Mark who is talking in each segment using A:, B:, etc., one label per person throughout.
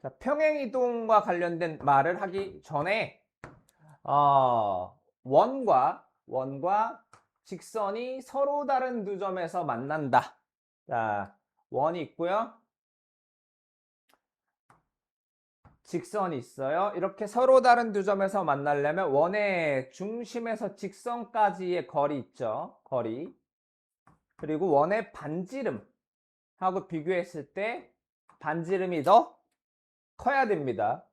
A: 자, 평행이동과 관련된 말을 하기 전에 어, 원과 원과 직선이 서로 다른 두 점에서 만난다. 자, 원이 있고요. 직선이 있어요. 이렇게 서로 다른 두 점에서 만나려면 원의 중심에서 직선까지의 거리 있죠. 거리. 그리고 원의 반지름 하고 비교했을 때 반지름이 더 커야 됩니다.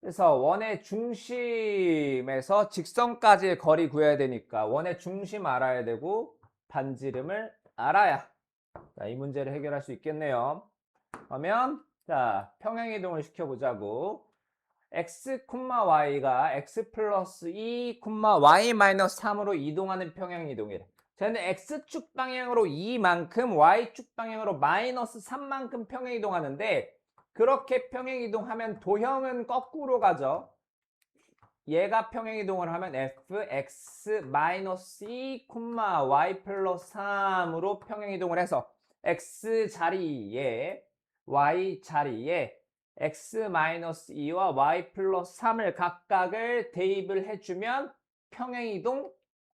A: 그래서 원의 중심에서 직선까지의 거리 구해야 되니까 원의 중심 알아야 되고 반지름을 알아야 자, 이 문제를 해결할 수 있겠네요. 그러면 자 평행이동을 시켜보자고 x, y가 x 플러스 2, y 마이너스 3으로 이동하는 평행이동이래. 쟤는 x축 방향으로 2만큼 y축 방향으로 마이너스 3만큼 평행이동하는데 그렇게 평행이동하면 도형은 거꾸로 가죠. 얘가 평행이동을 하면 fx 마이너스 2, y 플러스 3으로 평행이동을 해서 x 자리에 y 자리에 x 마이너스 2와 y 플러스 3을 각각을 대입을 해주면 평행이동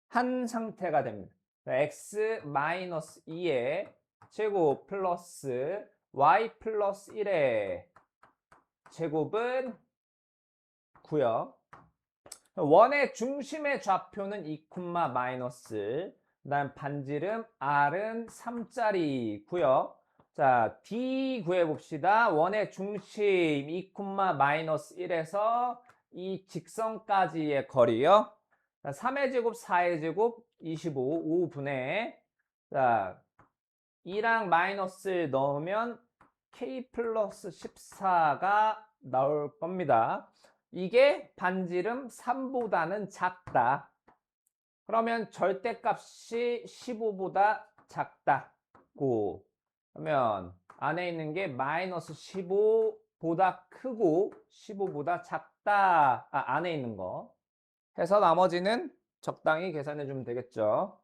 A: 한 상태가 됩니다. x 마이너스 2의 제곱 플러스 y 플러스 1의 제곱은 9요. 원의 중심의 좌표는 2, 마이너스 그 다음 반지름 r은 3짜리고요. 자, D 구해 봅시다. 원의 중심 2, 마이너스 1에서 이 직선까지의 거리요. 자, 3의 제곱, 4의 제곱, 25, 5분의 자, 2랑 마이너스를 넣으면 K 플러스 14가 나올 겁니다. 이게 반지름 3보다는 작다. 그러면 절대값이 15보다 작다고 그러면 안에 있는 게 마이너스 15보다 크고 15보다 작다. 아, 안에 있는 거. 해서 나머지는 적당히 계산해 주면 되겠죠.